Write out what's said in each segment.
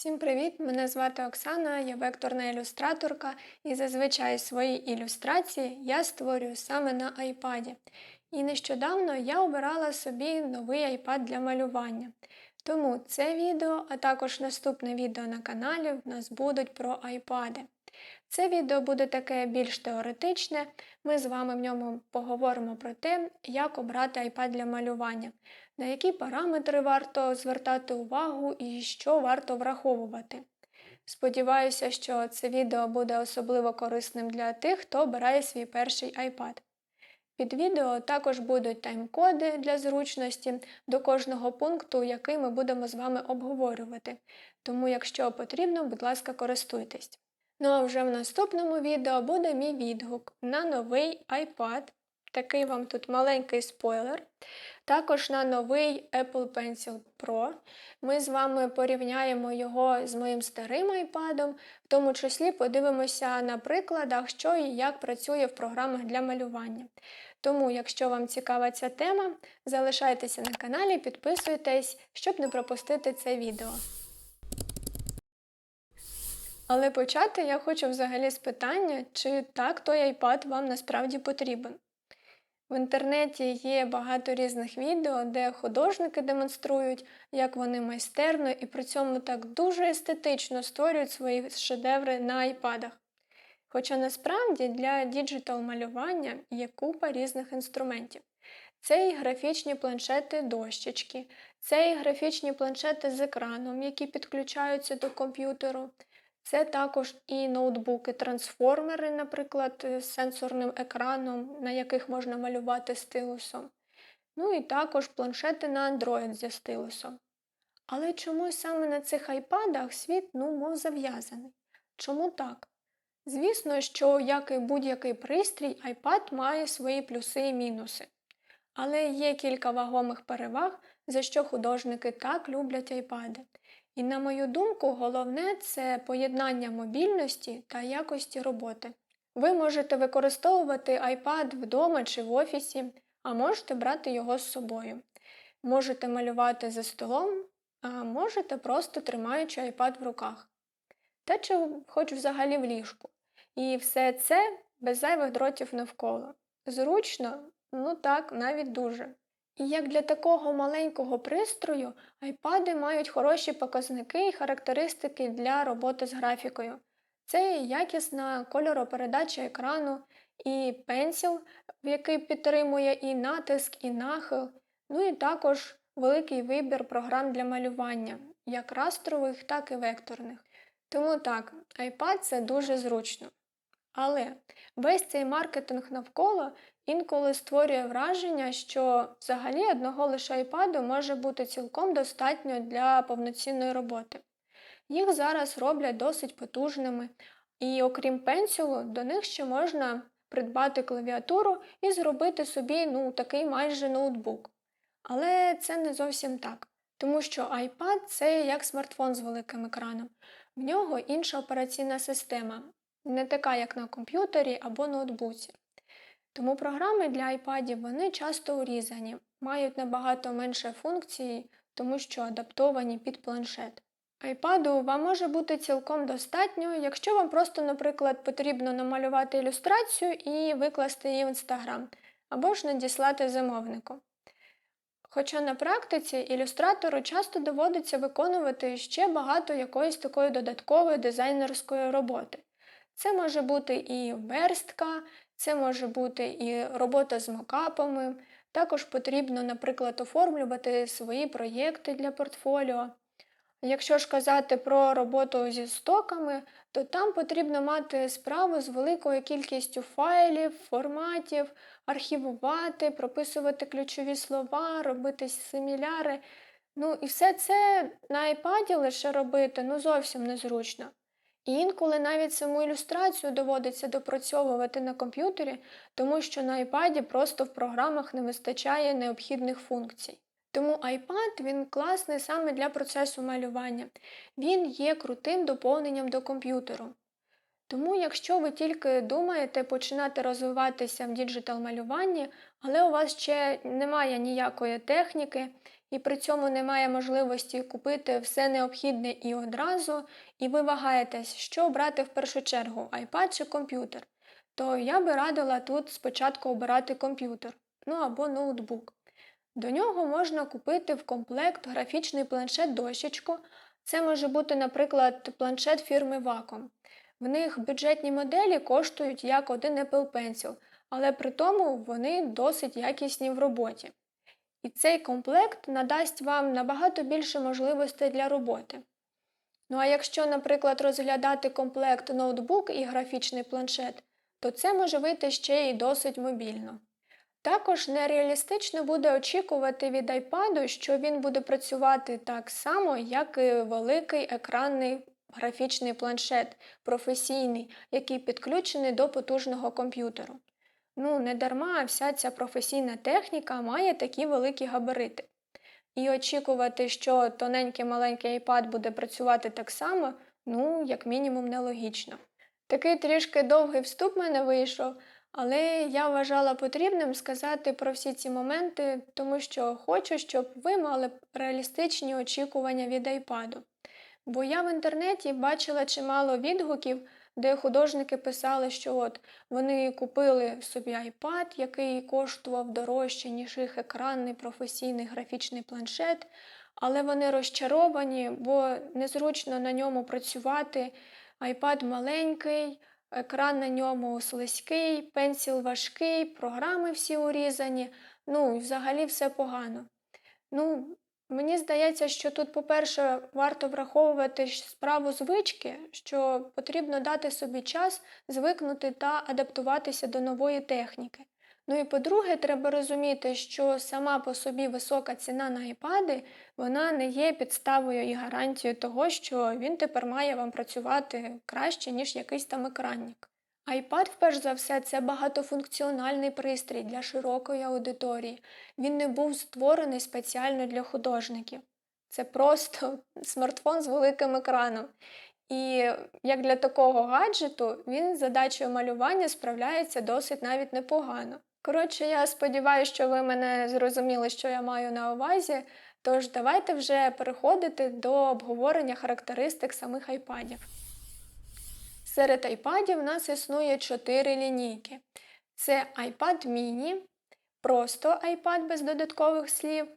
Всім привіт! Мене звати Оксана, я векторна ілюстраторка, і зазвичай свої ілюстрації я створюю саме на iPad. І нещодавно я обирала собі новий iPad для малювання. Тому це відео, а також наступне відео на каналі в нас будуть про iPad. Це відео буде таке більш теоретичне. Ми з вами в ньому поговоримо про те, як обрати iPad для малювання, на які параметри варто звертати увагу і що варто враховувати. Сподіваюся, що це відео буде особливо корисним для тих, хто обирає свій перший iPad. Під відео також будуть тайм-коди для зручності до кожного пункту, який ми будемо з вами обговорювати. Тому, якщо потрібно, будь ласка, користуйтесь. Ну а вже в наступному відео буде мій відгук на новий iPad. Такий вам тут маленький спойлер. Також на новий Apple Pencil Pro. Ми з вами порівняємо його з моїм старим iPad, в тому числі подивимося на прикладах, що і як працює в програмах для малювання. Тому, якщо вам цікава ця тема, залишайтеся на каналі, підписуйтесь, щоб не пропустити це відео. Але почати я хочу взагалі з питання, чи так той iPad вам насправді потрібен. В інтернеті є багато різних відео, де художники демонструють, як вони майстерно і при цьому так дуже естетично створюють свої шедеври на айпадах. Хоча насправді для діджитал-малювання є купа різних інструментів. Це і графічні планшети дощечки, це і графічні планшети з екраном, які підключаються до комп'ютеру. Це також і ноутбуки-трансформери, наприклад, з сенсорним екраном, на яких можна малювати стилусом. Ну і також планшети на Android зі стилусом. Але чомусь саме на цих айпадах світ, ну, мов зав'язаний. Чому так? Звісно, що, як і будь-який пристрій, iPad має свої плюси і мінуси. Але є кілька вагомих переваг, за що художники так люблять айпади. І, на мою думку, головне це поєднання мобільності та якості роботи. Ви можете використовувати iPad вдома чи в офісі, а можете брати його з собою. Можете малювати за столом, а можете просто тримаючи iPad в руках. Та чи хоч взагалі в ліжку. І все це без зайвих дротів навколо. Зручно, ну так, навіть дуже. І як для такого маленького пристрою, айпади мають хороші показники і характеристики для роботи з графікою. Це і якісна кольоропередача екрану, і пенсіл, який підтримує і натиск, і нахил, ну і також великий вибір програм для малювання, як растрових, так і векторних. Тому так, iPad це дуже зручно. Але весь цей маркетинг навколо інколи створює враження, що взагалі одного лише iPad може бути цілком достатньо для повноцінної роботи. Їх зараз роблять досить потужними, і окрім пенсілу, до них ще можна придбати клавіатуру і зробити собі ну, такий майже ноутбук. Але це не зовсім так, тому що iPad це як смартфон з великим екраном. В нього інша операційна система, не така, як на комп'ютері або ноутбуці. Тому програми для iPad вони часто урізані, мають набагато менше функцій, тому що адаптовані під планшет. iPad вам може бути цілком достатньо, якщо вам просто, наприклад, потрібно намалювати ілюстрацію і викласти її в Instagram, або ж надіслати замовнику. Хоча на практиці ілюстратору часто доводиться виконувати ще багато якоїсь такої додаткової дизайнерської роботи. Це може бути і верстка, це може бути і робота з мокапами. Також потрібно, наприклад, оформлювати свої проєкти для портфоліо. Якщо ж казати про роботу зі стоками, то там потрібно мати справу з великою кількістю файлів, форматів, архівувати, прописувати ключові слова, робити симіляри. Ну і все це на iPad лише робити ну зовсім незручно. І інколи навіть саму ілюстрацію доводиться допрацьовувати на комп'ютері, тому що на iPad просто в програмах не вистачає необхідних функцій. Тому iPad він класний саме для процесу малювання. Він є крутим доповненням до комп'ютеру. Тому, якщо ви тільки думаєте починати розвиватися в діджитал малюванні, але у вас ще немає ніякої техніки, і при цьому немає можливості купити все необхідне і одразу, і ви вагаєтесь, що обрати в першу чергу iPad чи комп'ютер, то я би радила тут спочатку обирати комп'ютер, ну або ноутбук. До нього можна купити в комплект графічний планшет дощечку. Це може бути, наприклад, планшет фірми Wacom. В них бюджетні моделі коштують як один Apple Pencil, але при тому вони досить якісні в роботі. І цей комплект надасть вам набагато більше можливостей для роботи. Ну а якщо, наприклад, розглядати комплект ноутбук і графічний планшет, то це може вийти ще й досить мобільно. Також нереалістично буде очікувати від iPad, що він буде працювати так само, як і великий екранний графічний планшет професійний, який підключений до потужного комп'ютеру. Ну, не дарма вся ця професійна техніка має такі великі габарити. І очікувати, що тоненький маленький iPad буде працювати так само, ну, як мінімум, нелогічно. Такий трішки довгий вступ мене вийшов, але я вважала потрібним сказати про всі ці моменти, тому що хочу, щоб ви мали реалістичні очікування від iPad. Бо я в інтернеті бачила чимало відгуків, де художники писали, що от вони купили собі iPad, який коштував дорожче, ніж їх екранний професійний графічний планшет, але вони розчаровані, бо незручно на ньому працювати. iPad маленький, екран на ньому слизький, пенсіл важкий, програми всі урізані, ну взагалі все погано. Ну, Мені здається, що тут, по-перше, варто враховувати справу звички, що потрібно дати собі час звикнути та адаптуватися до нової техніки. Ну і по-друге, треба розуміти, що сама по собі висока ціна на iPad, вона не є підставою і гарантією того, що він тепер має вам працювати краще, ніж якийсь там екранник iPad, вперш за все, це багатофункціональний пристрій для широкої аудиторії. Він не був створений спеціально для художників. Це просто смартфон з великим екраном. І як для такого гаджету, він з задачею малювання справляється досить навіть непогано. Коротше, я сподіваюся, що ви мене зрозуміли, що я маю на увазі. Тож давайте вже переходити до обговорення характеристик самих айпадів. Серед iPad у нас існує 4 лінійки. Це iPad mini, просто iPad без додаткових слів,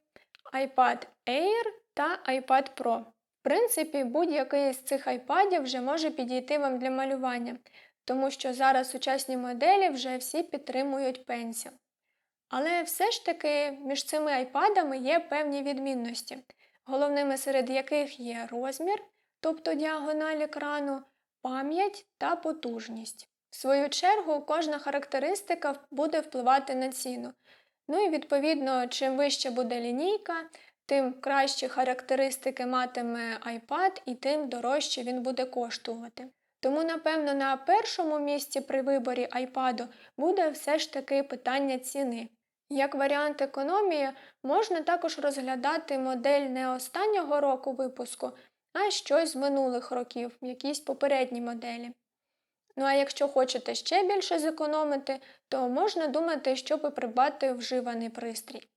iPad Air та iPad Pro. В принципі, будь-який з цих iPad вже може підійти вам для малювання, тому що зараз сучасні моделі вже всі підтримують Pencil. Але все ж таки між цими iPad є певні відмінності, головними серед яких є розмір, тобто діагональ екрану пам'ять та потужність. В свою чергу, кожна характеристика буде впливати на ціну. Ну і відповідно, чим вища буде лінійка, тим кращі характеристики матиме iPad і тим дорожче він буде коштувати. Тому, напевно, на першому місці при виборі iPad буде все ж таки питання ціни. Як варіант економії, можна також розглядати модель не останнього року випуску, а щось з минулих років, якісь попередні моделі. Ну а якщо хочете ще більше зекономити, то можна думати, щоб придбати вживаний пристрій.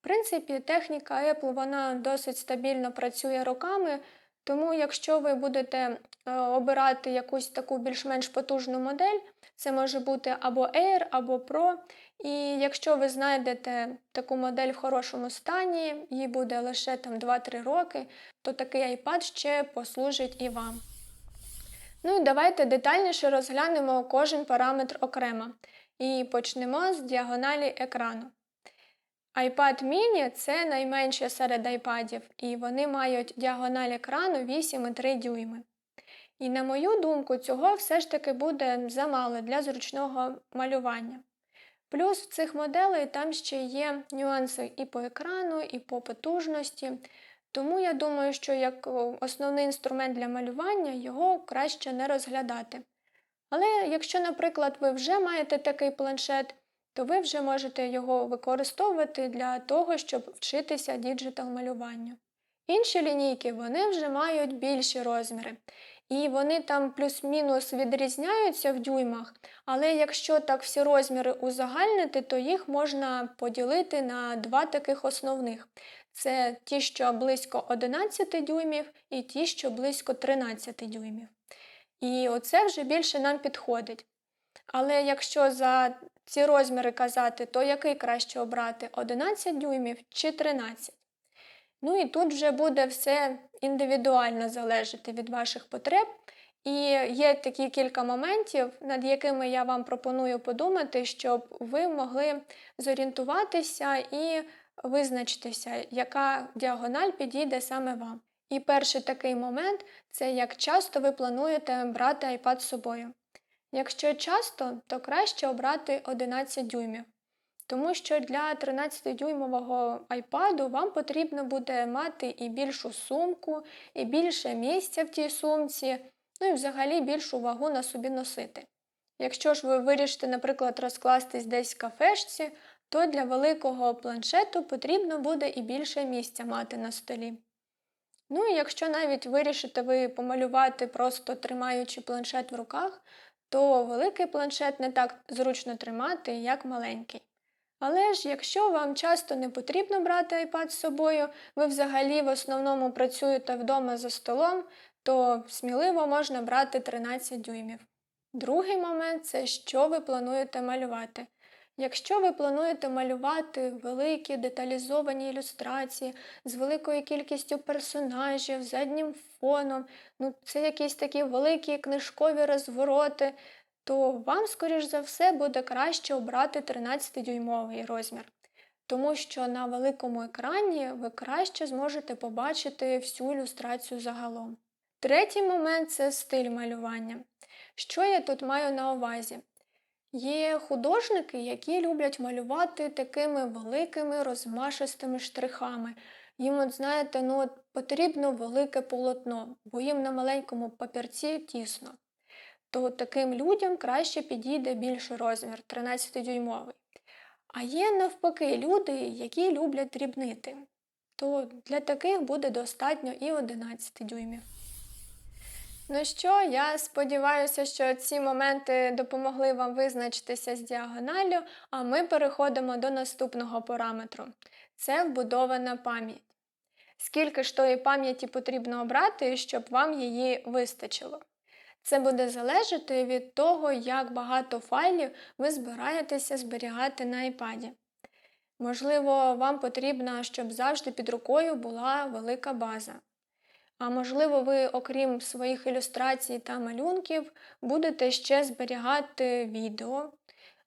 В принципі, техніка Apple вона досить стабільно працює роками, тому якщо ви будете е, обирати якусь таку більш-менш потужну модель, це може бути або Air, або Pro. І якщо ви знайдете таку модель в хорошому стані, їй буде лише там 2-3 роки, то такий iPad ще послужить і вам. Ну і давайте детальніше розглянемо кожен параметр окремо. І почнемо з діагоналі екрану. iPad mini це найменше серед iPadів, і вони мають діагональ екрану 8,3 дюйми. І, на мою думку, цього все ж таки буде замало для зручного малювання. Плюс в цих моделей там ще є нюанси і по екрану, і по потужності. Тому я думаю, що як основний інструмент для малювання його краще не розглядати. Але якщо, наприклад, ви вже маєте такий планшет, то ви вже можете його використовувати для того, щоб вчитися діджитал малюванню. Інші лінійки вони вже мають більші розміри. І вони там плюс-мінус відрізняються в дюймах, але якщо так всі розміри узагальнити, то їх можна поділити на два таких основних: Це ті, що близько 11 дюймів, і ті, що близько 13 дюймів. І оце вже більше нам підходить. Але якщо за ці розміри казати, то який краще обрати 11 дюймів чи 13? Ну і тут вже буде все індивідуально залежати від ваших потреб. І є такі кілька моментів, над якими я вам пропоную подумати, щоб ви могли зорієнтуватися і визначитися, яка діагональ підійде саме вам. І перший такий момент це як часто ви плануєте брати iPad з собою. Якщо часто, то краще обрати 11 дюймів. Тому що для 13-дюймового iPad вам потрібно буде мати і більшу сумку, і більше місця в тій сумці, ну і взагалі більшу вагу на собі носити. Якщо ж ви вирішите, наприклад, розкластись десь в кафешці, то для великого планшету потрібно буде і більше місця мати на столі. Ну і якщо навіть вирішите ви помалювати, просто тримаючи планшет в руках, то великий планшет не так зручно тримати, як маленький. Але ж якщо вам часто не потрібно брати iPad з собою, ви взагалі в основному працюєте вдома за столом, то сміливо можна брати 13 дюймів. Другий момент це що ви плануєте малювати. Якщо ви плануєте малювати великі деталізовані ілюстрації з великою кількістю персонажів, заднім фоном, ну це якісь такі великі книжкові розвороти, то вам, скоріш за все, буде краще обрати 13-дюймовий розмір. Тому що на великому екрані ви краще зможете побачити всю ілюстрацію загалом. Третій момент це стиль малювання. Що я тут маю на увазі? Є художники, які люблять малювати такими великими розмашистими штрихами. Їм, от знаєте, ну от потрібно велике полотно, бо їм на маленькому папірці тісно. То таким людям краще підійде більший розмір 13-дюймовий. А є навпаки люди, які люблять дрібнити. То для таких буде достатньо і 11 дюймів. Ну що, я сподіваюся, що ці моменти допомогли вам визначитися з діагоналлю, а ми переходимо до наступного параметру. Це вбудована пам'ять. Скільки ж тої пам'яті потрібно обрати, щоб вам її вистачило? Це буде залежати від того, як багато файлів ви збираєтеся зберігати на iPad. Можливо, вам потрібно, щоб завжди під рукою була велика база. А можливо, ви, окрім своїх ілюстрацій та малюнків, будете ще зберігати відео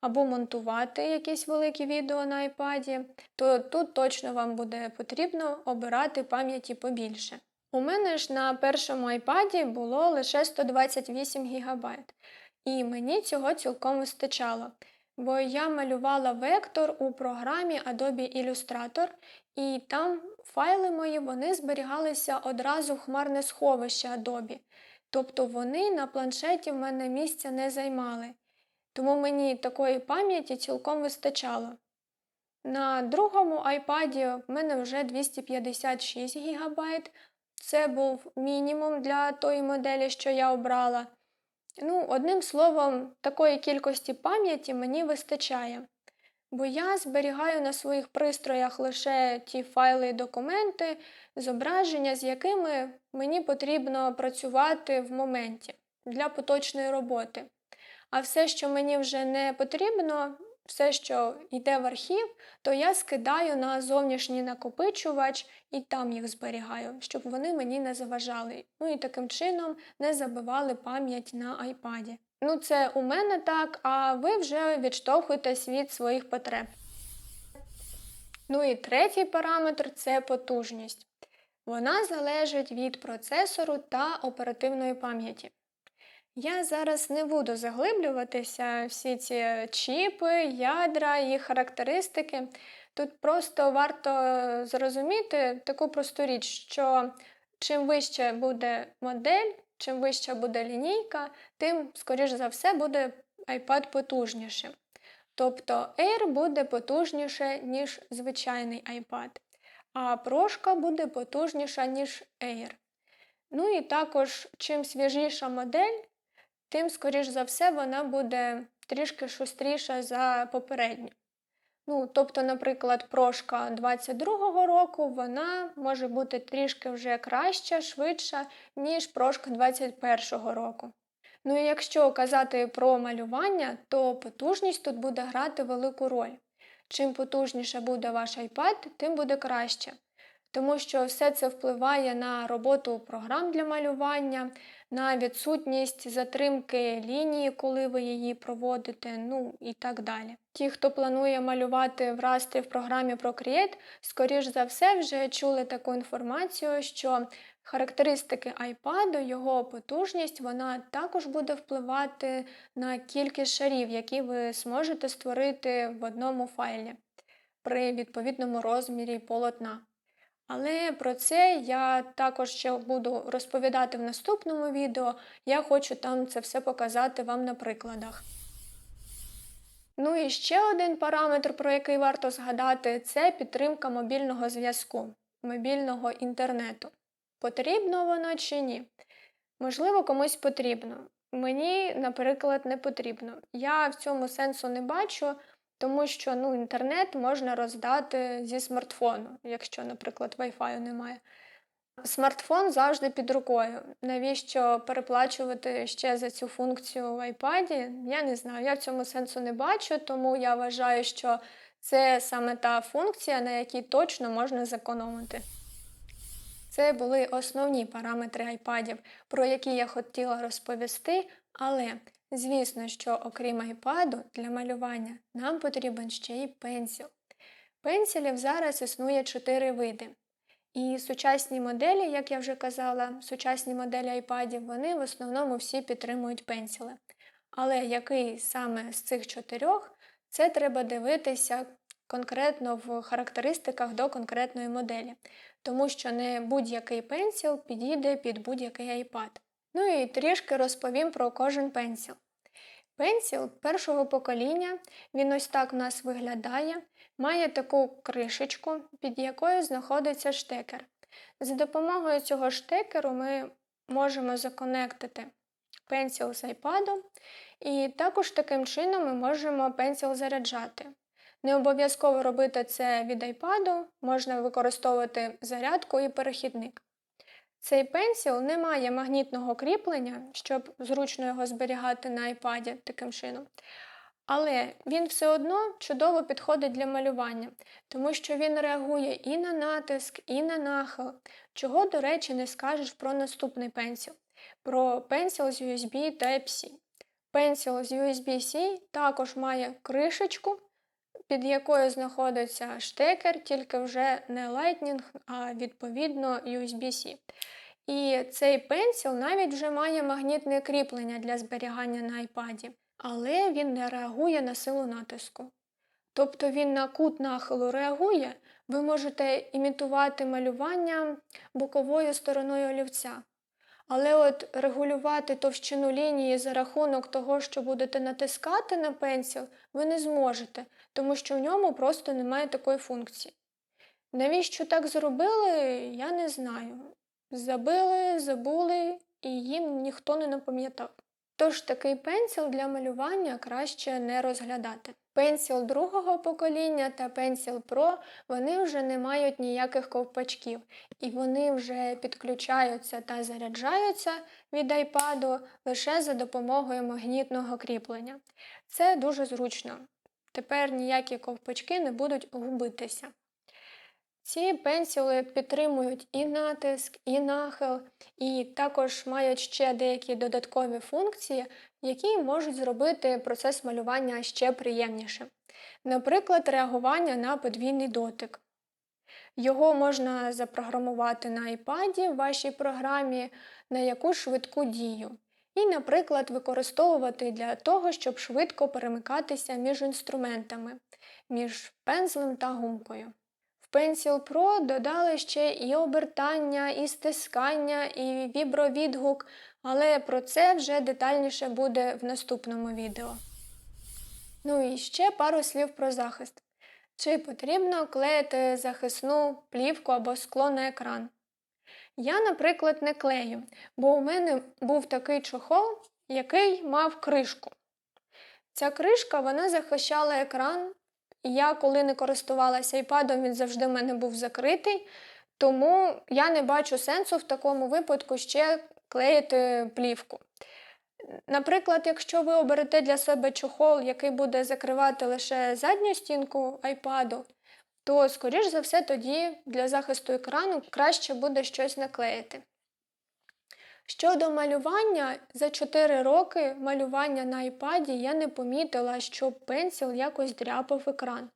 або монтувати якісь великі відео на iPad, то тут точно вам буде потрібно обирати пам'яті побільше. У мене ж на першому iPad було лише 128 ГБ, і мені цього цілком вистачало. Бо я малювала вектор у програмі Adobe Illustrator, і там файли мої вони зберігалися одразу в хмарне сховище Adobe. Тобто вони на планшеті в мене місця не займали. Тому мені такої пам'яті цілком вистачало. На другому iPad в мене вже 256 ГБ. Це був мінімум для тої моделі, що я обрала. Ну, одним словом, такої кількості пам'яті мені вистачає. Бо я зберігаю на своїх пристроях лише ті файли і документи, зображення, з якими мені потрібно працювати в моменті для поточної роботи. А все, що мені вже не потрібно, все, що йде в архів, то я скидаю на зовнішній накопичувач і там їх зберігаю, щоб вони мені не заважали. Ну і таким чином не забивали пам'ять на айпаді. Ну, це у мене так, а ви вже відштовхуєтесь від своїх потреб. Ну і третій параметр це потужність. Вона залежить від процесору та оперативної пам'яті. Я зараз не буду заглиблюватися всі ці чіпи, ядра, їх характеристики. Тут просто варто зрозуміти таку просту річ, що чим вище буде модель, чим вища буде лінійка, тим, скоріш за все, буде iPad потужнішим. Тобто Air буде потужніше, ніж звичайний iPad, а прошка буде потужніша, ніж Air. Ну і також, чим свіжіша модель, тим, скоріш за все, вона буде трішки шустріша за попередню. Ну, тобто, наприклад, прошка 22-го року вона може бути трішки вже краща, швидша, ніж прошка 21-го року. Ну і якщо казати про малювання, то потужність тут буде грати велику роль. Чим потужніше буде ваш iPad, тим буде краще. Тому що все це впливає на роботу програм для малювання, на відсутність затримки лінії, коли ви її проводите, ну і так далі. Ті, хто планує малювати в растрі в програмі Procreate, скоріш за все, вже чули таку інформацію, що характеристики iPad, його потужність, вона також буде впливати на кількість шарів, які ви зможете створити в одному файлі при відповідному розмірі полотна. Але про це я також ще буду розповідати в наступному відео. Я хочу там це все показати вам на прикладах. Ну і ще один параметр, про який варто згадати, це підтримка мобільного зв'язку, мобільного інтернету. Потрібно воно чи ні? Можливо, комусь потрібно. Мені, наприклад, не потрібно. Я в цьому сенсу не бачу, тому що ну, інтернет можна роздати зі смартфону, якщо, наприклад, Wi-Fi немає. Смартфон завжди під рукою. Навіщо переплачувати ще за цю функцію в iPad? Я не знаю. Я в цьому сенсу не бачу, тому я вважаю, що це саме та функція, на якій точно можна зекономити. Це були основні параметри iPad, про які я хотіла розповісти, але звісно, що окрім iPad для малювання нам потрібен ще й пенсіл. Пенсілів зараз існує чотири види. І сучасні моделі, як я вже казала, сучасні моделі iPad, вони в основному всі підтримують пенсіли. Але який саме з цих чотирьох, це треба дивитися конкретно в характеристиках до конкретної моделі, тому що не будь-який пенсіл підійде під будь-який iPad. Ну і трішки розповім про кожен пенсіл. Пенсіл першого покоління, він ось так у нас виглядає, має таку кришечку, під якою знаходиться штекер. За допомогою цього штекеру ми можемо законектити пенсіл з iPad, і також таким чином ми можемо пенсіл заряджати. Не обов'язково робити це від iPad, можна використовувати зарядку і перехідник. Цей пенсіл не має магнітного кріплення, щоб зручно його зберігати на iPad таким чином. Але він все одно чудово підходить для малювання, тому що він реагує і на натиск, і на нахил, чого, до речі, не скажеш про наступний пенсіл, про пенсіл з USB Type-C. Пенсіл з USB-C також має кришечку, під якою знаходиться штекер, тільки вже не Lightning, а відповідно USB-C. І цей пенсіл навіть вже має магнітне кріплення для зберігання на iPad, але він не реагує на силу натиску. Тобто він на кут нахилу реагує, ви можете імітувати малювання боковою стороною олівця. Але от регулювати товщину лінії за рахунок того, що будете натискати на пенсіл, ви не зможете, тому що в ньому просто немає такої функції. Навіщо так зробили, я не знаю. Забили, забули і їм ніхто не напам'ятав. Тож такий пенсіл для малювання краще не розглядати. Пенсіл другого покоління та пенсіл Pro вони вже не мають ніяких ковпачків, і вони вже підключаються та заряджаються від iPad лише за допомогою магнітного кріплення. Це дуже зручно. Тепер ніякі ковпачки не будуть губитися. Ці пенсіли підтримують і натиск, і нахил, і також мають ще деякі додаткові функції, які можуть зробити процес малювання ще приємнішим. Наприклад, реагування на подвійний дотик. Його можна запрограмувати на iPad в вашій програмі на якусь швидку дію. І, наприклад, використовувати для того, щоб швидко перемикатися між інструментами, між пензлем та гумкою. Pencil Pro додали ще і обертання, і стискання, і вібровідгук, але про це вже детальніше буде в наступному відео. Ну і ще пару слів про захист. Чи потрібно клеїти захисну плівку або скло на екран? Я, наприклад, не клею, бо у мене був такий чохол, який мав кришку. Ця кришка вона захищала екран я, коли не користувалася iPad, він завжди в мене був закритий, тому я не бачу сенсу в такому випадку ще клеїти плівку. Наприклад, якщо ви оберете для себе чохол, який буде закривати лише задню стінку iPad, то, скоріш за все, тоді для захисту екрану краще буде щось наклеїти. Щодо малювання, за 4 роки малювання на iPad я не помітила, що пенсіл якось дряпав екран.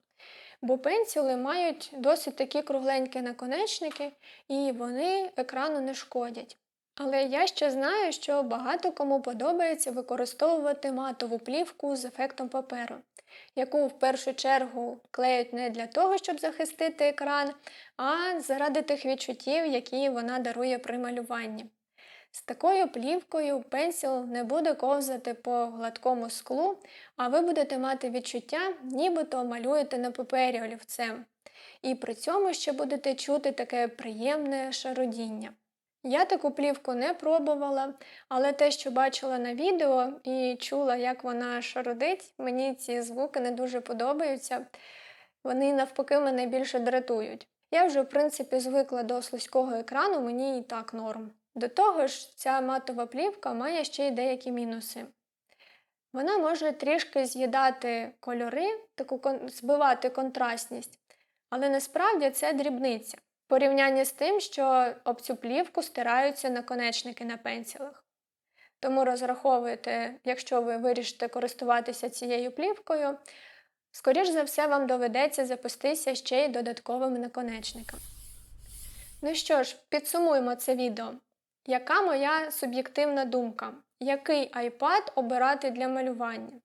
Бо пенсіли мають досить такі кругленькі наконечники, і вони екрану не шкодять. Але я ще знаю, що багато кому подобається використовувати матову плівку з ефектом паперу, яку в першу чергу клеють не для того, щоб захистити екран, а заради тих відчуттів, які вона дарує при малюванні. З такою плівкою пенсіл не буде ковзати по гладкому склу, а ви будете мати відчуття, нібито малюєте на папері олівцем. І при цьому ще будете чути таке приємне шародіння. Я таку плівку не пробувала, але те, що бачила на відео і чула, як вона шародить, мені ці звуки не дуже подобаються. Вони навпаки мене більше дратують. Я вже, в принципі, звикла до слизького екрану, мені і так норм. До того ж, ця матова плівка має ще й деякі мінуси. Вона може трішки з'їдати кольори, таку збивати контрастність, але насправді це дрібниця в порівнянні з тим, що об цю плівку стираються наконечники на пенсілах. Тому розраховуйте, якщо ви вирішите користуватися цією плівкою, скоріш за все, вам доведеться запастися ще й додатковими наконечниками. Ну що ж, підсумуємо це відео. Яка моя суб'єктивна думка? Який iPad обирати для малювання?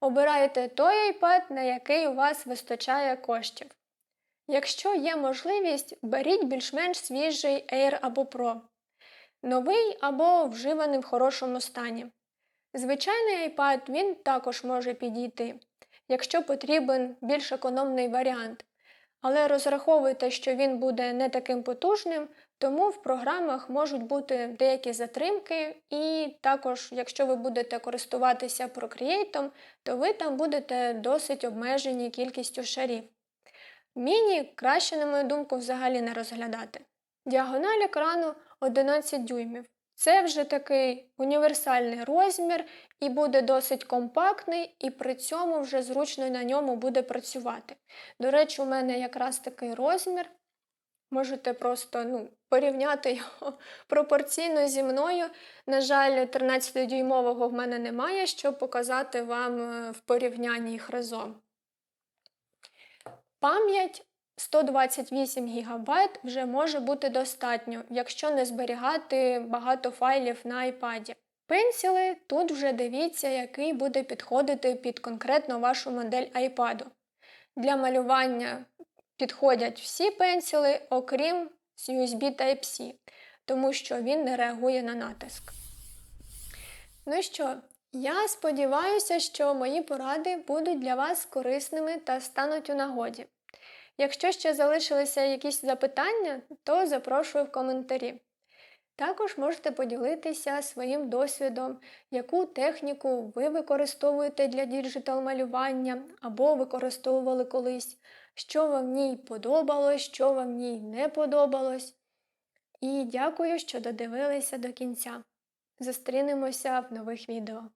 Обирайте той iPad, на який у вас вистачає коштів. Якщо є можливість, беріть більш-менш свіжий Air або Pro, новий або вживаний в хорошому стані. Звичайний iPad він також може підійти, якщо потрібен більш економний варіант. Але розраховуйте, що він буде не таким потужним, тому в програмах можуть бути деякі затримки, і також, якщо ви будете користуватися Procreate, то ви там будете досить обмежені кількістю шарів. Міні краще, на мою думку, взагалі не розглядати. Діагональ екрану 11 дюймів. Це вже такий універсальний розмір і буде досить компактний, і при цьому вже зручно на ньому буде працювати. До речі, у мене якраз такий розмір. Можете просто ну, порівняти його пропорційно зі мною. На жаль, 13-дюймового в мене немає, щоб показати вам е, в порівнянні їх разом. Пам'ять 128 ГБ вже може бути достатньо, якщо не зберігати багато файлів на iPad. Пенсіли тут вже дивіться, який буде підходити під конкретно вашу модель iPad. Для малювання підходять всі пенсіли, окрім USB Type-C, тому що він не реагує на натиск. Ну що, я сподіваюся, що мої поради будуть для вас корисними та стануть у нагоді. Якщо ще залишилися якісь запитання, то запрошую в коментарі. Також можете поділитися своїм досвідом, яку техніку ви використовуєте для діджитал-малювання або використовували колись, що вам в ній подобалось, що вам в ній не подобалось. І дякую, що додивилися до кінця. Зустрінемося в нових відео.